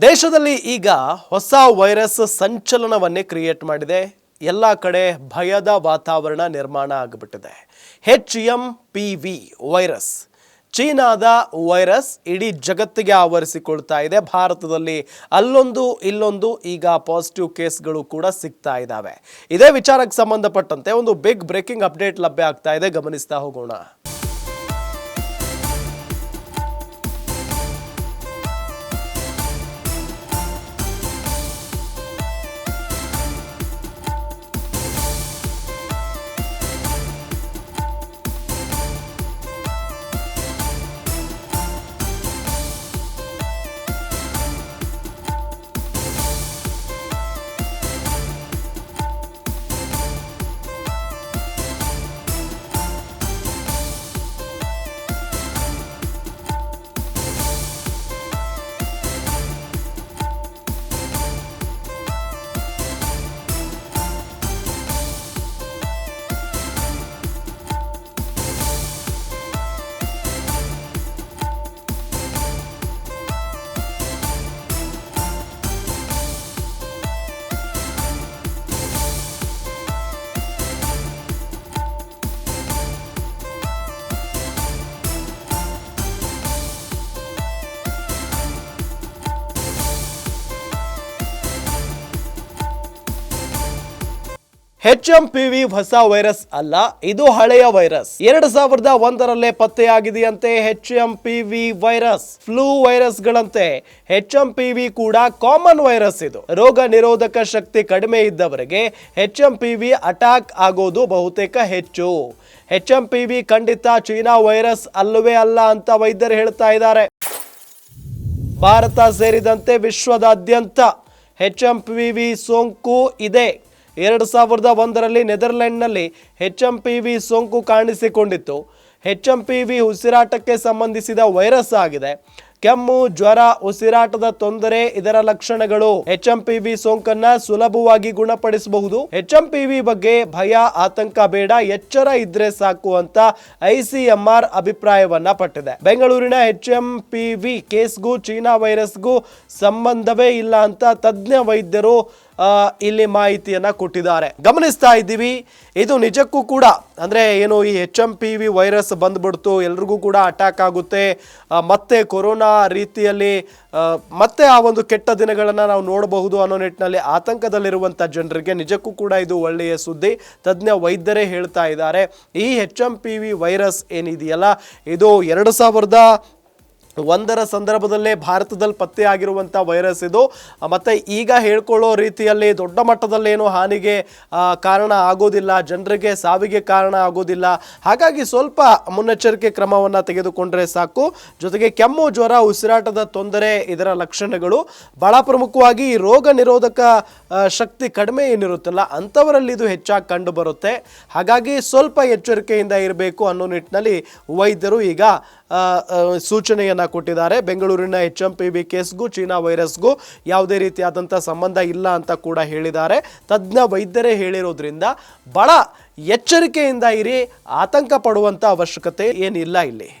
ದೇಶದಲ್ಲಿ ಈಗ ಹೊಸ ವೈರಸ್ ಸಂಚಲನವನ್ನೇ ಕ್ರಿಯೇಟ್ ಮಾಡಿದೆ. ಎಲ್ಲ ಕಡೆ ಭಯದ ವಾತಾವರಣ ನಿರ್ಮಾಣ ಆಗಿಬಿಟ್ಟಿದೆ. H M P V virus. ಚೀನಾದ ವೈರಸ್ ಇಡೀ ಜಗತ್ತಿಗೆ ಆವರಿಸಿಕೊಳ್ತಾ ಇದೆ. ಭಾರತದಲ್ಲಿ ಅಲ್ಲೊಂದು, ಇಲ್ಲೊಂದು ಈಗ ಪಾಸಿಟಿವ್ ಕೇಸ್ಗಳು ಕೂಡ ಸಿಗ್ತಾ ಇದ್ದಾವೆ ಇದೇ ವಿಚಾರಕ್ಕೆ ಸಂಬಂಧಪಟ್ಟಂತೆ ಒಂದು ಬಿಗ್ ಬ್ರೇಕಿಂಗ್ ಅಪ್ಡೇಟ್ ಲಭ್ಯ ಆಗ್ತಾ ಇದೆ. ಗಮನಿಸ್ತಾ ಹೋಗೋಣ. ಹೆಚ್ ಎಂ ಪಿ ವಿ ಹೊಸ ವೈರಸ್ ಅಲ್ಲ, ಇದು ಹಳೆಯ ವೈರಸ್ ಎರಡು ಸಾವಿರದ ಒಂದರಲ್ಲೇ ಪತ್ತೆಯಾಗಿದೆಯಂತೆ H M P V virus flu ವೈರಸ್ಗಳಂತೆ H M P V ಕೂಡ ಕಾಮನ್ ವೈರಸ್ ಇದು. ರೋಗ ನಿರೋಧಕ ಶಕ್ತಿ ಕಡಿಮೆ ಇದ್ದವರಿಗೆ H M P V attack ಆಗೋದು ಬಹುತೇಕ ಹೆಚ್ಚು. ಎಚ್ ಎಂ ಪಿ ವಿ ಖಂಡಿತ ಚೀನಾ ವೈರಸ್ ಅಲ್ಲವೇ ಅಲ್ಲ ಅಂತ ವೈದ್ಯರು ಹೇಳ್ತಾ ಇದ್ದಾರೆ. ಭಾರತ ಸೇರಿದಂತೆ ವಿಶ್ವದಾದ್ಯಂತ ಎಚ್ ಎಂ ಪಿ ವಿ ಸೋಂಕು ಇದೆ. ಎರಡು ಸಾವಿರದ ಒಂದರಲ್ಲಿ ನೆದರ್ಲೆಂಡ್ನಲ್ಲಿ ಹೆಚ್ ಎಂ ಪಿ ವಿ ಸೋಂಕು ಕಾಣಿಸಿಕೊಂಡಿತ್ತು. ಹೆಚ್ ಎಂ ಪಿ ವಿ ಉಸಿರಾಟಕ್ಕೆ ಸಂಬಂಧಿಸಿದ ವೈರಸ್ ಆಗಿದೆ. ಕೆಮ್ಮು, ಜ್ವರ, ಉಸಿರಾಟದ ತೊಂದರೆ ಇದರ ಲಕ್ಷಣಗಳು. ಎಚ್ ಎಂ ಪಿ ವಿ ಸೋಂಕನ್ನ ಸುಲಭವಾಗಿ ಗುಣಪಡಿಸಬಹುದು. ಎಚ್ ಎಂ ಪಿ ವಿ ಬಗ್ಗೆ ಭಯ, ಆತಂಕ ಬೇಡ, ಎಚ್ಚರ ಇದ್ರೆ ಸಾಕು ಅಂತ ಐಸಿಎಂಆರ್ ಅಭಿಪ್ರಾಯವನ್ನ ಪಟ್ಟಿದೆ. ಬೆಂಗಳೂರಿನ ಎಚ್ ಎಂ ಪಿ ವಿ ಕೇಸ್ಗೂ ಚೀನಾ ವೈರಸ್ಗೂ ಸಂಬಂಧವೇ ಇಲ್ಲ ಅಂತ ತಜ್ಞ ವೈದ್ಯರು ಇಲ್ಲಿ ಮಾಹಿತಿಯನ್ನು ಕೊಟ್ಟಿದ್ದಾರೆ. ಗಮನಿಸ್ತಾ ಇದ್ದೀವಿ. ಇದು ನಿಜಕ್ಕೂ ಕೂಡ, ಅಂದರೆ ಏನು ಈ H M P V virus ಬಂದ್ಬಿಡ್ತು, ಎಲ್ರಿಗೂ ಕೂಡ ಅಟ್ಯಾಕ್ ಆಗುತ್ತೆ. ಮತ್ತೆ ಕೊರೋನಾ ರೀತಿಯಲ್ಲಿ ಮತ್ತೆ ಆ ಒಂದು ಕೆಟ್ಟ ದಿನಗಳನ್ನು ನಾವು ನೋಡಬಹುದು ಅನ್ನೋ ನಿಟ್ಟಿನಲ್ಲಿ ಆತಂಕದಲ್ಲಿರುವಂಥ ಜನರಿಗೆ ನಿಜಕ್ಕೂ ಕೂಡ ಇದು ಒಳ್ಳೆಯ ಸುದ್ದಿ. ತಜ್ಞ ವೈದ್ಯರೇ ಹೇಳ್ತಾ ಇದ್ದಾರೆ. ಈ H M P V virus ಏನಿದೆಯಲ್ಲ, ಇದು ಎರಡು ಸಾವಿರದ ಒಂದರ ಸಂದರ್ಭದಲ್ಲೇ ಭಾರತದಲ್ಲಿ ಪತ್ತೆಯಾಗಿರುವಂಥ ವೈರಸ್ ಇದು. ಮತ್ತು ಈಗ ಹೇಳ್ಕೊಳ್ಳೋ ರೀತಿಯಲ್ಲಿ ದೊಡ್ಡ ಮಟ್ಟದಲ್ಲಿ ಏನು ಹಾನಿಗೆ ಕಾರಣ ಆಗೋದಿಲ್ಲ, ಜನರಿಗೆ ಸಾವಿಗೆ ಕಾರಣ ಆಗೋದಿಲ್ಲ. ಹಾಗಾಗಿ ಸ್ವಲ್ಪ ಮುನ್ನೆಚ್ಚರಿಕೆ ಕ್ರಮವನ್ನು ತೆಗೆದುಕೊಂಡ್ರೆ ಸಾಕು. ಜೊತೆಗೆ ಕೆಮ್ಮು, ಜ್ವರ, ಉಸಿರಾಟದ ತೊಂದರೆ ಇದರ ಲಕ್ಷಣಗಳು. ಬಹಳ ಪ್ರಮುಖವಾಗಿ ರೋಗ ನಿರೋಧಕ ಶಕ್ತಿ ಕಡಿಮೆ ಏನಿರುತ್ತಲ್ಲ ಅಂಥವರಲ್ಲಿ ಇದು ಹೆಚ್ಚಾಗಿ ಕಂಡು ಬರುತ್ತೆ ಹಾಗಾಗಿ ಸ್ವಲ್ಪ ಎಚ್ಚರಿಕೆಯಿಂದ ಇರಬೇಕು ಅನ್ನೋ ನಿಟ್ಟಿನಲ್ಲಿ ವೈದ್ಯರು ಈಗ ಸೂಚನೆಯನ್ನ ಕೊಟ್ಟಿದ್ದಾರೆ. ಬೆಂಗಳೂರಿನ ಎಚ್ ಎಂ ಪಿ ಬಿ ಕೇಸ್ಗೂ, ಚೀನಾ ವೈರಸ್ಗೂ ಯಾವುದೇ ರೀತಿಯಾದಂಥ ಸಂಬಂಧ ಇಲ್ಲ ಅಂತ ಕೂಡ ಹೇಳಿದ್ದಾರೆ. ತಜ್ಞ ವೈದ್ಯರೇ ಹೇಳಿರೋದ್ರಿಂದ ಬಹಳ ಎಚ್ಚರಿಕೆಯಿಂದ ಇರಿ, ಆತಂಕ ಪಡುವಂಥ ಅವಶ್ಯಕತೆ ಏನಿಲ್ಲ ಇಲ್ಲಿ.